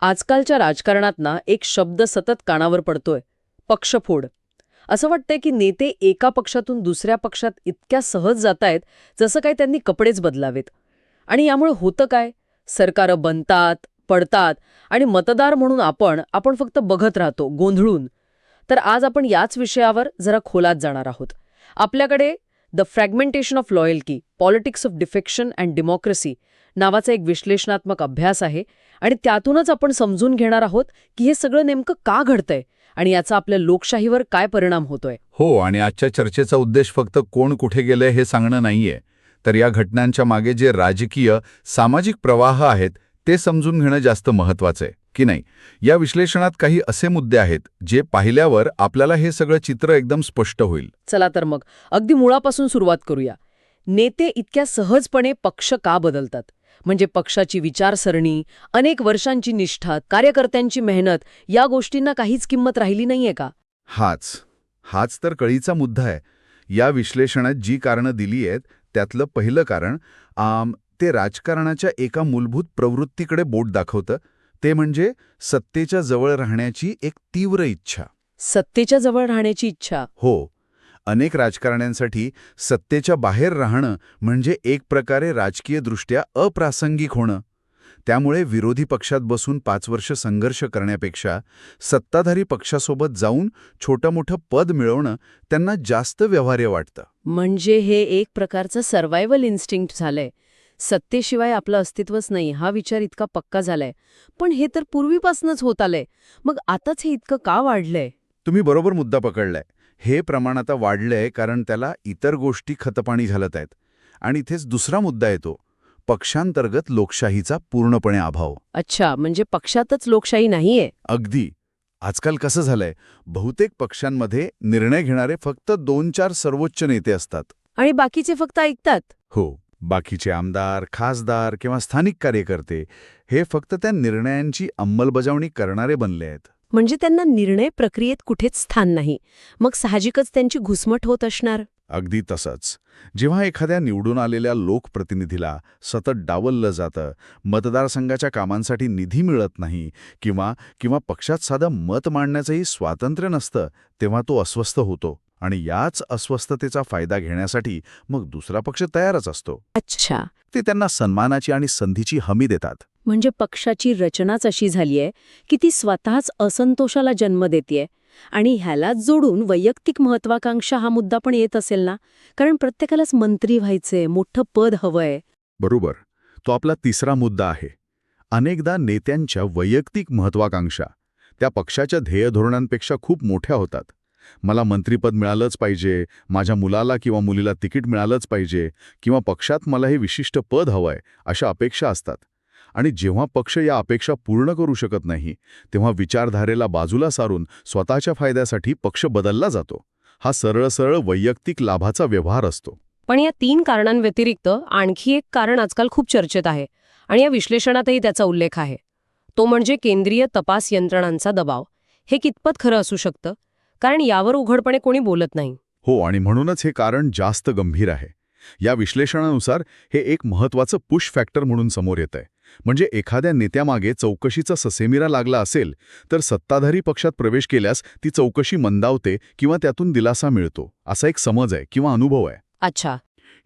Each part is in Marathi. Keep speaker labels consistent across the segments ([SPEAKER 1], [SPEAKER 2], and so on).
[SPEAKER 1] आजकालच्या राजकारणात ना एक शब्द सतत कानावर पडतोय पक्षफोड. असं वाटतंय की नेते एका पक्षातून दुसऱ्या पक्षात इतक्या सहज जातायत जसं काय त्यांनी कपडेच बदलावेत. आणि यामुळे होतं काय? सरकारं बनतात पडतात आणि मतदार म्हणून आपण आपण फक्त बघत राहतो गोंधळून. तर आज आपण याच विषयावर जरा खोलात जाणार आहोत. आपल्याकडे the fragmentation of loyalty politics of defection and democracy नावाचा एक विश्लेषणात्मक अभ्यास आहे आणि त्यातूनच आपण समजून घेणार आहोत की हे सगळं नेमकं का घडतंय आणि याचा आपल्या लोकशाहीवर काय परिणाम होतोय.
[SPEAKER 2] हो आणि आजच्या चर्चेचा उद्देश फक्त कोण कुठे गेलंय हे सांगणं नाहीये. तर या घटनांच्या मागे जे राजकीय सामाजिक प्रवाह आहेत ते समजून घेणं जास्त महत्वाचं आहे. की नाही. या विश्लेषणात काही असे मुद्दे आहेत जे पाहिल्यावर आपल्याला हे सगळं चित्र एकदम स्पष्ट होईल.
[SPEAKER 1] चला तर मग अगदी मुळापासून सुरुवात करूया. नेते इतक्या सहजपणे पक्ष का बदलतात? म्हणजे पक्षाची विचारसरणी अनेक वर्षांची निष्ठा कार्यकर्त्यांची मेहनत या गोष्टींना काहीच किंमत राहिली नाहीये का?
[SPEAKER 2] हाच हाच तर कळीचा मुद्दा आहे. या विश्लेषणात जी कारणं दिली आहेत त्यातलं पहिलं कारण आम, ते राजकारणाच्या एका मूलभूत प्रवृत्तीकडे बोट दाखवतं ते म्हणजे सत्तेच्या जवळ राहण्याची एक तीव्र इच्छा.
[SPEAKER 1] सत्तेच्या जवळ राहण्याची इच्छा.
[SPEAKER 2] हो अनेक राजकारण्यांसाठी सत्तेच्या बाहेर राहणं म्हणजे एक प्रकारे राजकीयदृष्ट्या अप्रासंगिक होणं. त्यामुळे विरोधी पक्षात बसून पाच वर्ष संघर्ष करण्यापेक्षा सत्ताधारी पक्षासोबत जाऊन छोटं मोठं पद मिळवणं त्यांना जास्त व्यवहार्य वाटतं.
[SPEAKER 1] म्हणजे हे एक प्रकारचं सर्व्हायव्हल इन्स्टिंक्ट झालंय. सत्तेशिवाय आपलं अस्तित्वच नाही हा विचार इतका पक्का झालाय. पण हे तर पूर्वीपासूनच होत आलंय. मग आताच हे इतकं का वाढलंय?
[SPEAKER 2] तुम्ही बरोबर मुद्दा पकडलाय. हे प्रमाण आता वाढलंय कारण त्याला इतर गोष्टी खतपाणी घालत आहेत. आणि इथेच दुसरा मुद्दा येतो. पक्षांतर्गत लोकशाहीचा पूर्णपणे अभाव.
[SPEAKER 1] अच्छा म्हणजे पक्षातच लोकशाही नाहीये?
[SPEAKER 2] अगदी. आजकाल कसं झालंय? बहुतेक पक्षांमध्ये निर्णय घेणारे फक्त दोन चार सर्वोच्च नेते असतात.
[SPEAKER 1] आणि बाकीचे फक्त ऐकतात?
[SPEAKER 2] हो. बाकीचे आमदार खासदार किंवा स्थानिक कार्यकर्ते हे फक्त त्या निर्णयांची अंमलबजावणी करणारे बनले आहेत.
[SPEAKER 1] म्हणजे त्यांना निर्णय प्रक्रियेत कुठेच स्थान नाही. मग साहजिकच त्यांची घुसमट होत असणार?
[SPEAKER 2] अगदी तसंच. जेव्हा एखाद्या निवडून आलेल्या लोकप्रतिनिधीला सतत डावललं जातं मतदारसंघाच्या कामांसाठी निधी मिळत नाही किंवा किंवा पक्षात साधं मत मांडण्याचंही स्वातंत्र्य नसतं तेव्हा तो अस्वस्थ होतो. आणि याच अस्वस्थतेचा फायदा घेण्यासाठी मग दुसरा पक्ष तयारच असतो.
[SPEAKER 1] अच्छा.
[SPEAKER 2] ते त्यांना सन्मानाची आणि संधीची हमी देतात.
[SPEAKER 1] म्हणजे पक्षाची रचनाच अशी झालीय की ती स्वतःच असंतोषाला जन्म देतेय आणि ह्यालाच जोडून वैयक्तिक महत्वाकांक्षा हा मुद्दा पण येत असेल ना? कारण प्रत्येकालाच मंत्री व्हायचंय मोठं पद हवंय.
[SPEAKER 2] बरोबर. तो आपला तिसरा मुद्दा आहे. अनेकदा नेत्यांच्या वैयक्तिक महत्वाकांक्षा त्या पक्षाच्या ध्येयधोरणांपेक्षा खूप मोठ्या होतात. मला मंत्रीपद मिळालंच पाहिजे माझ्या मुलाला किंवा मुलीला तिकीट मिळालंच पाहिजे किंवा पक्षात मला हे विशिष्ट पद हवंय अशा अपेक्षा असतात. आणि जेव्हा पक्ष या अपेक्षा पूर्ण करू शकत नाही तेव्हा विचारधारेला बाजूला सारून स्वतःच्या फायद्यासाठी पक्ष बदलला जातो. हा सरळ सरळ वैयक्तिक लाभाचा व्यवहार असतो.
[SPEAKER 1] पण या तीन कारणांव्यतिरिक्त आणखी एक कारण आजकाल खूप चर्चेत आहे आणि या विश्लेषणातही त्याचा उल्लेख आहे. तो म्हणजे केंद्रीय तपास यंत्रणांचा दबाव. हे कितपत खरं असू शकतं? कारण यावर उघडपणे कोणी बोलत नाही.
[SPEAKER 2] हो आणि म्हणूनच हे कारण जास्त गंभीर आहे. या विश्लेषणानुसार हे एक महत्वाचं पुश फॅक्टर म्हणून समोर येत आहे म्हणजे एखाद्या नेत्यामागे चौकशीचा ससेमिरा लागला असेल तर सत्ताधारी पक्षात प्रवेश केल्यास ती चौकशी मंदावते किंवा त्यातून दिलासा मिळतो. असा एक समज आहे किंवा अनुभव आहे.
[SPEAKER 1] अच्छा.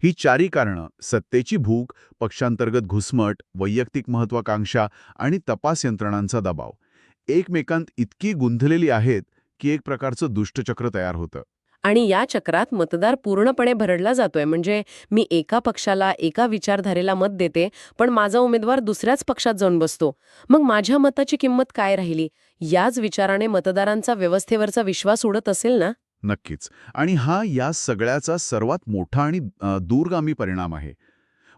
[SPEAKER 2] ही चारी कारणं सत्तेची भूक पक्षांतर्गत घुसमट वैयक्तिक महत्वाकांक्षा आणि तपास यंत्रणांचा दबाव एकमेकांत इतकी गुंतलेली आहेत की एक प्रकारचं दुष्टचक्र तयार होतं.
[SPEAKER 1] आणि या चक्रात मतदार पूर्णपणे भरडला जातोय. म्हणजे मी एका पक्षाला एका विचारधारेला मत देते पण माझा उमेदवार दुसऱ्याच पक्षात जाऊन बसतो. मग माझ्या मताची किंमत काय राहिली? याच विचाराने मतदारांचा व्यवस्थेवरचा विश्वास उडत असेल ना?
[SPEAKER 2] नक्कीच. आणि हा या सगळ्याचा सर्वात मोठा आणि दूरगामी परिणाम आहे.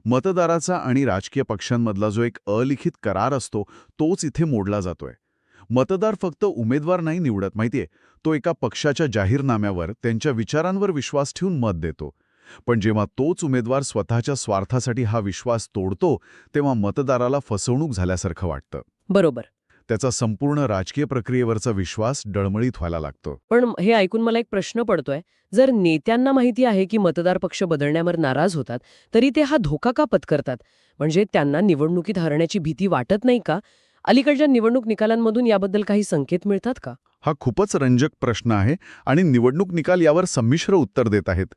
[SPEAKER 2] मतदाराचा आणि राजकीय पक्षांमधला जो एक अलिखित करार असतो तोच इथे मोडला जातोय. मतदार फक्त उमेदवार नाही निवडत माहितीये? तो एका पक्षाच्या जाहीरनाम्यावर त्यांच्या विचारांवर विश्वास ठेवून मत देतो. पण जेव्हा तोच उमेदवार स्वतःच्या स्वार्थासाठी हा विश्वास तोडतो तेव्हा मतदाराला फसवणूक झाल्यासारखं वाटतं.
[SPEAKER 1] बरोबर.
[SPEAKER 2] त्याचा संपूर्ण राजकीय प्रक्रियेवरचा विश्वास डळमळीत व्हायला लागतो.
[SPEAKER 1] पण हे ऐकून मला एक प्रश्न पडतोय. जर नेत्यांना माहिती आहे की मतदार पक्ष बदलण्यावर नाराज होतात तरी ते हा धोका का पत्करतात? म्हणजे त्यांना निवडणुकीत हरण्याची भीती वाटत नाही का? अलीकडच्या निवडणूक निकालांमधून याबद्दल काही संकेत मिळतात का?
[SPEAKER 2] हा खूपच रंजक प्रश्न आहे आणि निवडणूक निकाल यावर संमिश्र उत्तर देत आहेत.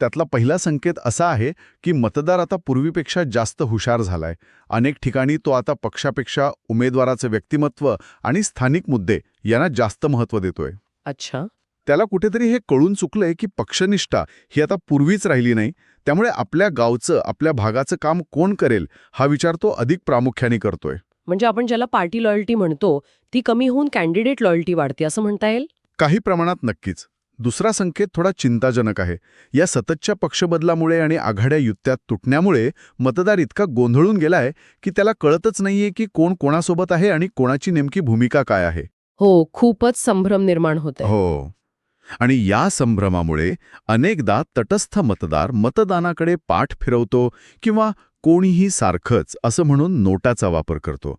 [SPEAKER 2] त्यातला पहिला संकेत असा आहे की मतदार आता पूर्वीपेक्षा जास्त हुशार झालाय. अनेक ठिकाणी तो आता पक्षापेक्षा उमेदवाराचे व्यक्तिमत्व आणि स्थानिक मुद्दे यांना जास्त महत्त्व देतोय.
[SPEAKER 1] अच्छा.
[SPEAKER 2] त्याला कुठेतरी हे कळून चुकलंय की पक्षनिष्ठा ही आता पूर्वीच राहिली नाही. त्यामुळे आपल्या गावचं आपल्या भागाचं काम कोण करेल हा विचार तो अधिक प्रामुख्याने करतोय.
[SPEAKER 1] म्हणजे आपण ज्याला पार्टी लॉयल्टी म्हणतो ती कमी होऊन कॅन्डिडेट लॉयल्टी वाढते असं म्हणता येईल?
[SPEAKER 2] काही प्रमाणात नक्कीच. दुसरा संकेत थोडा चिंताजनक आहे. या सततच्या पक्षबदलामुळे आणि आघाड्या युत्यात तुटण्यामुळे मतदार इतका गोंधळून गेलाय की त्याला कळतच नाहीये की कोण कोणासोबत आहे आणि कोणाची नेमकी भूमिका काय आहे.
[SPEAKER 1] हो खूपच संभ्रम निर्माण होत
[SPEAKER 2] हो. आणि या संभ्रमामुळे अनेकदा तटस्थ मतदार मतदानाकडे पाठ फिरवतो किंवा कोणीही सारखंच असं म्हणून नोटाचा वापर करतो.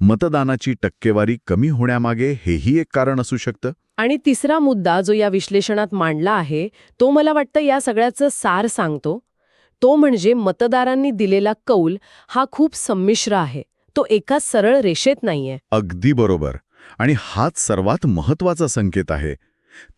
[SPEAKER 2] मतदानाची टक्केवारी कमी होण्यामागे हेही एक कारण असू शकतं.
[SPEAKER 1] आणि तिसरा मुद्दा जो या विश्लेषणात मांडला आहे तो मला वाटतं या सगळ्याचं सार सांगतो. तो म्हणजे मतदारांनी दिलेला कौल हा खूप संमिश्र आहे. तो एका सरळ रेषेत नाहीये.
[SPEAKER 2] अगदी बरोबर. आणि हाच सर्वात महत्त्वाचा संकेत आहे.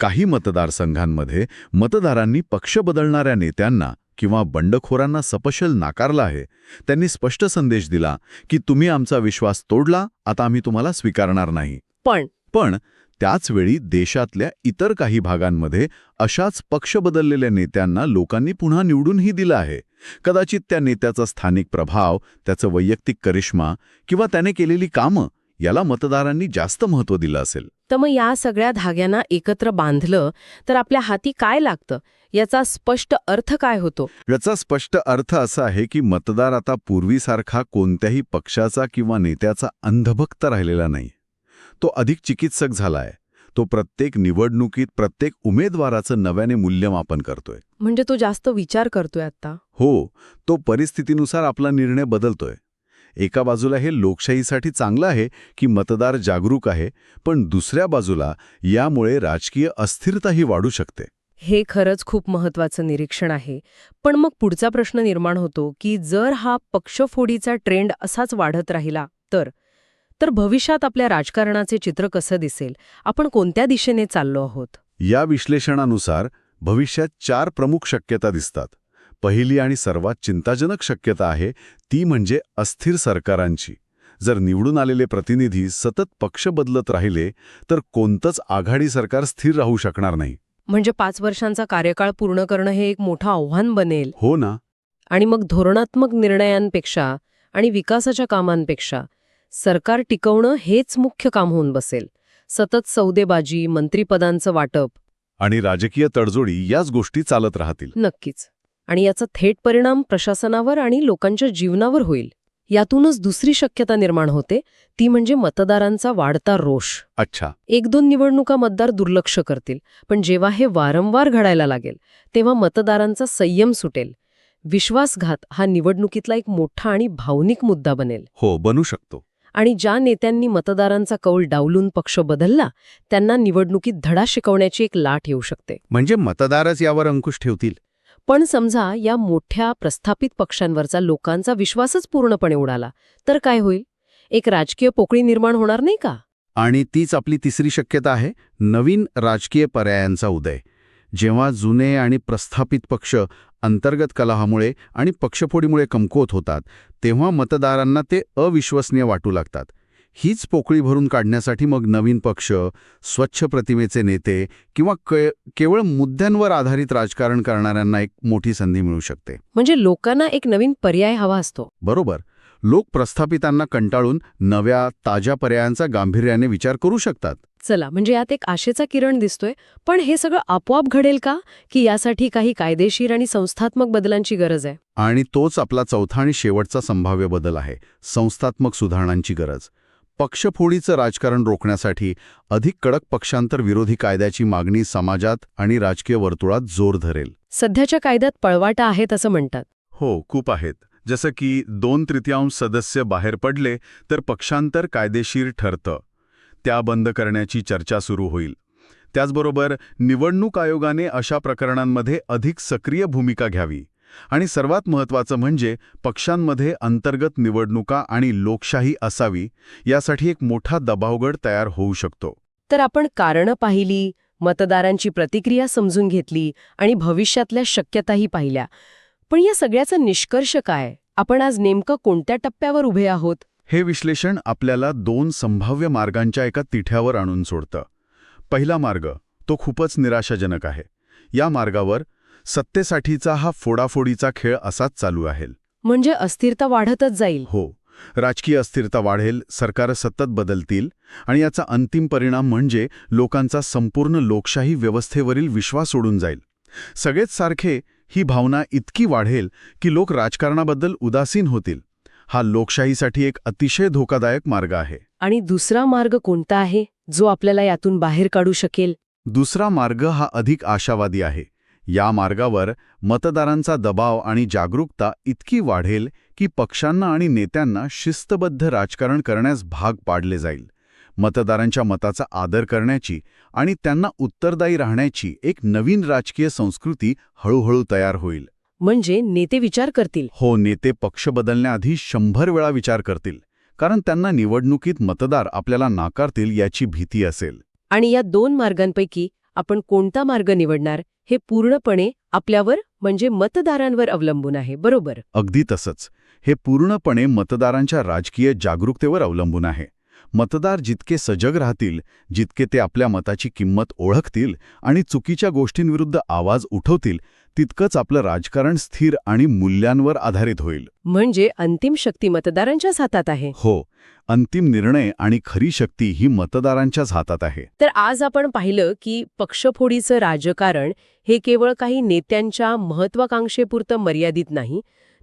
[SPEAKER 2] काही मतदारसंघांमध्ये मतदारांनी पक्ष बदलणाऱ्या नेत्यांना किंवा बंडखोरांना सपशल नाकारलं आहे त्यांनी स्पष्ट संदेश दिला की तुम्ही आमचा विश्वास तोडला आता आम्ही तुम्हाला स्वीकारणार नाही.
[SPEAKER 1] पण
[SPEAKER 2] पण त्याचवेळी देशातल्या इतर काही भागांमध्ये अशाच पक्ष बदललेल्या नेत्यांना लोकांनी पुन्हा निवडूनही दिलं आहे. कदाचित त्या नेत्याचा स्थानिक प्रभाव त्याचं वैयक्तिक करिश्मा किंवा त्याने केलेली कामं याला मतदारांनी जास्त महत्त्व दिलं असेल.
[SPEAKER 1] तर मग या सगळ्या धाग्यांना एकत्र बांधलं तर आपल्या हाती काय लागतं? याचा स्पष्ट अर्थ काय होतो?
[SPEAKER 2] याचा स्पष्ट अर्थ असा आहे की मतदार आता पूर्वीसारखा कोणत्याही पक्षाचा किंवा नेत्याचा अंधभक्त राहिलेला नाही. तो अधिक चिकित्सक झालाय. तो प्रत्येक निवडणुकीत प्रत्येक उमेदवाराचं नव्याने मूल्यमापन करतोय.
[SPEAKER 1] म्हणजे तो जास्त विचार करतोय आता
[SPEAKER 2] हो तो परिस्थितीनुसार आपला निर्णय बदलतोय. एका बाजूला हे लोकशाहीसाठी चांगलं आहे की मतदार जागरूक आहे पण दुसऱ्या बाजूला यामुळे राजकीय अस्थिरताही वाढू शकते.
[SPEAKER 1] हे खरंच खूप महत्वाचं निरीक्षण आहे. पण मग पुढचा प्रश्न निर्माण होतो की जर हा पक्षफोडीचा ट्रेंड असाच वाढत राहिला तर? तर भविष्यात आपल्या राजकारणाचे चित्र कसं दिसेल? आपण कोणत्या दिशेने चाललो आहोत?
[SPEAKER 2] या विश्लेषणानुसार भविष्यात चार प्रमुख शक्यता दिसतात. पहिली आणि सर्वात चिंताजनक शक्यता आहे ती म्हणजे अस्थिर सरकारांची. जर निवडून आलेले प्रतिनिधी सतत पक्ष बदलत राहिले तर कोणतंच आघाडी सरकार स्थिर राहू शकणार नाही.
[SPEAKER 1] म्हणजे पाच वर्षांचा कार्यकाळ पूर्ण करणं हे एक मोठं आव्हान बनेल.
[SPEAKER 2] हो ना.
[SPEAKER 1] आणि मग धोरणात्मक निर्णयांपेक्षा आणि विकासाच्या कामांपेक्षा सरकार टिकवणं हेच मुख्य काम होऊन बसेल. सतत सौदेबाजी मंत्रिपदांचं वाटप.
[SPEAKER 2] आणि राजकीय तडजोडी याच गोष्टी चालत राहतील.
[SPEAKER 1] नक्कीच. आणि याचा थेट परिणाम प्रशासनावर आणि लोकांच्या जीवनावर होईल. यातूनच दुसरी शक्यता निर्माण होते. ती म्हणजे मतदारांचा वाढता रोष.
[SPEAKER 2] अच्छा.
[SPEAKER 1] एक दोन निवडणुका मतदार दुर्लक्ष करतील पण जेव्हा हे वारंवार घडायला लागेल तेव्हा मतदारांचा संयम सुटेल. विश्वासघात हा निवडणुकीतला एक मोठा आणि भावनिक मुद्दा बनेल.
[SPEAKER 2] हो बनू शकतो.
[SPEAKER 1] आणि ज्या नेत्यांनी मतदारांचा कौल डावलून पक्ष बदलला त्यांना निवडणुकीत धडा शिकवण्याची एक लाट येऊ शकते.
[SPEAKER 2] म्हणजे मतदारच यावर अंकुश ठेवतील?
[SPEAKER 1] पण समजा या मोठ्या प्रस्थापित पक्षांवरचा लोकांचा विश्वासच पूर्णपणे उडाला तर काय होईल? एक राजकीय पोकळी निर्माण होणार नाही का?
[SPEAKER 2] आणि तीच आपली तिसरी शक्यता आहे नवीन राजकीय पर्यायांचा उदय. जेव्हा जुने आणि प्रस्थापित पक्ष अंतर्गत कलहामुळे आणि पक्षफोडीमुळे कमकुवत होतात तेव्हा मतदारांना ते अविश्वसनीय वाटू लागतात. हीच पोकळी भरून काढण्यासाठी मग नवीन पक्ष स्वच्छ प्रतिमेचे नेते किंवा केवळ मुद्द्यांवर आधारित राजकारण करणाऱ्यांना एक मोठी संधी मिळू शकते.
[SPEAKER 1] म्हणजे लोकांना एक नवीन पर्याय हवा असतो.
[SPEAKER 2] बरोबर. लोक प्रस्थापितांना कंटाळून नव्या ताज्या पर्यायांचा गांभीर्याने विचार करू शकतात.
[SPEAKER 1] चला म्हणजे यात एक आशेचा किरण दिसतोय पण हे सगळं आपोआप घडेल का? की यासाठी काही कायदेशीर आणि संस्थात्मक बदलांची गरज आहे?
[SPEAKER 2] आणि तोच आपला चौथा आणि शेवटचा संभाव्य बदल आहे संस्थात्मक सुधारणांची गरज. पक्षफोडीचं राजकारण रोखण्यासाठी अधिक कडक पक्षांतर विरोधी कायद्याची मागणी समाजात आणि राजकीय वर्तुळात जोर धरेल.
[SPEAKER 1] सध्याच्या कायद्यात पळवाटा आहेत असं म्हणतात.
[SPEAKER 2] हो खूप आहेत. जसं की दोन तृतीयांश सदस्य बाहेर पडले तर पक्षांतर कायदेशीर ठरतं. त्या बंद करण्याची चर्चा सुरू होईल. त्याचबरोबर निवडणूक आयोगाने अशा प्रकरणांमध्ये अधिक सक्रिय भूमिका घ्यावी. आणि सर्वात महत्त्वाचं म्हणजे पक्षांमध्ये अंतर्गत निवडणुका आणि लोकशाही असावी यासाठी एक मोठा दबावगड तयार होऊ शकतो.
[SPEAKER 1] तर आपण कारणं पाहिली मतदारांची प्रतिक्रिया समजून घेतली आणि भविष्यातल्या शक्यताही पाहिल्या. पण या सगळ्याचा निष्कर्ष काय? आपण आज नेमकं कोणत्या टप्प्यावर उभे आहोत?
[SPEAKER 2] हे विश्लेषण आपल्याला दोन संभाव्य मार्गांच्या एका तिठ्यावर आणून सोडतं. पहिला मार्ग तो खूपच निराशाजनक आहे. या मार्गावर सत्तेसाठीचा हा फोडाफोडीचा खेळ असाच चालू आहे
[SPEAKER 1] म्हणजे अस्थिरता वाढतच जाईल.
[SPEAKER 2] हो. राजकीय अस्थिरता वाढेल सरकार सतत बदलतील आणि याचा अंतिम परिणाम म्हणजे लोकांचा संपूर्ण लोकशाही व्यवस्थेवरील विश्वास सोडून जाईल. सगळेच सारखे ही भावना इतकी वाढेल की लोक राजकारणाबद्दल उदासीन होतील. हा लोकशाहीसाठी एक अतिशय धोकादायक मार्ग आहे.
[SPEAKER 1] आणि दुसरा मार्ग कोणता आहे? जो आपल्याला यातून बाहेर काढू शकेल?
[SPEAKER 2] दुसरा मार्ग हा अधिक आशावादी आहे. या मार्गावर मतदारांचा दबाव आणि जागरूकता इतकी वाढेल की पक्षांना आणि नेत्यांना शिस्तबद्ध राजकारण करण्यास भाग पाडले जाईल. मतदारांच्या मताचा आदर करण्याची आणि त्यांना उत्तरदायी राहण्याची एक नवीन राजकीय संस्कृती हळूहळू तयार होईल.
[SPEAKER 1] म्हणजे नेते विचार करतील.
[SPEAKER 2] हो नेते पक्ष बदलण्याआधी शंभर वेळा विचार करतील कारण त्यांना निवडणुकीत मतदार आपल्याला नाकारतील याची भीती असेल.
[SPEAKER 1] आणि या दोन मार्गांपैकी आपण कोणता मार्ग निवडणार हे पूर्णपणे आपल्यावर म्हणजे मतदारांवर अवलंबून आहे बरोबर?
[SPEAKER 2] अगदी तसंच. हे पूर्णपणे मतदारांच्या राजकीय जागरूकतेवर अवलंबून आहे. मतदार जितके सजग राहतील जितके ते आपल्या मताची किंमत ओळखतील आणि चुकीच्या गोष्टींविरुद्ध आवाज उठवतील तितकंच आपलं राजकारण स्थिर आणि मूल्यांवर आधारित होईल.
[SPEAKER 1] म्हणजे अंतिम शक्ती मतदारांच्याच हातात आहे.
[SPEAKER 2] हो अंतिम निर्णय आणि खरी शक्ती ही मतदारांच्याच हातात आहे.
[SPEAKER 1] तर आज आपण पाहिलं की पक्षफोडीचं राजकारण हे केवळ काही नेत्यांच्या महत्वाकांक्षेपुरतं मर्यादित नाही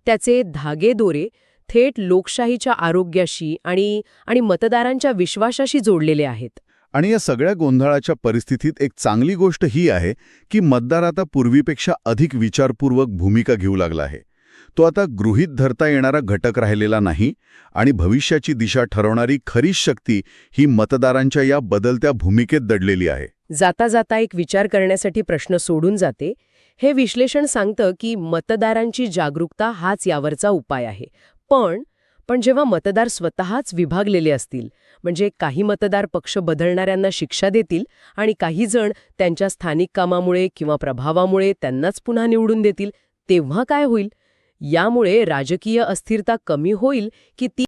[SPEAKER 1] त्याचे धागेदोरे थेट लोकशाहीच्या आरोग्याशी आणि आणि मतदारांच्या विश्वासाशी जोडलेले आहेत.
[SPEAKER 2] आणि या सगळ्या गोंधळाच्या परिस्थितीत एक चांगली गोष्ट ही आहे की मतदार आता पूर्वीपेक्षा अधिक विचारपूर्वक भूमिका घेऊ लागला आहे. तो आता गृहीत धरता येणारा घटक राहिलेला नाही आणि भविष्याची दिशा ठरवणारी खरीच शक्ती ही मतदारांच्या या बदलत्या भूमिकेत दडलेली आहे.
[SPEAKER 1] जाता जाता एक विचार करण्यासाठी प्रश्न सोडून जाते. हे विश्लेषण सांगतं की मतदारांची जागरूकता हाच यावरचा उपाय आहे. पण पण जेव्हा मतदार स्वतःच विभागलेले असतील म्हणजे काही मतदार पक्ष बदलणाऱ्यांना शिक्षा देतील आणि काही जण त्यांच्या स्थानिक कामामुळे किंवा प्रभावामुळे त्यांनाच पुन्हा निवडून देतील तेव्हा काय होईल? यामुळे राजकीय अस्थिरता कमी होईल की ती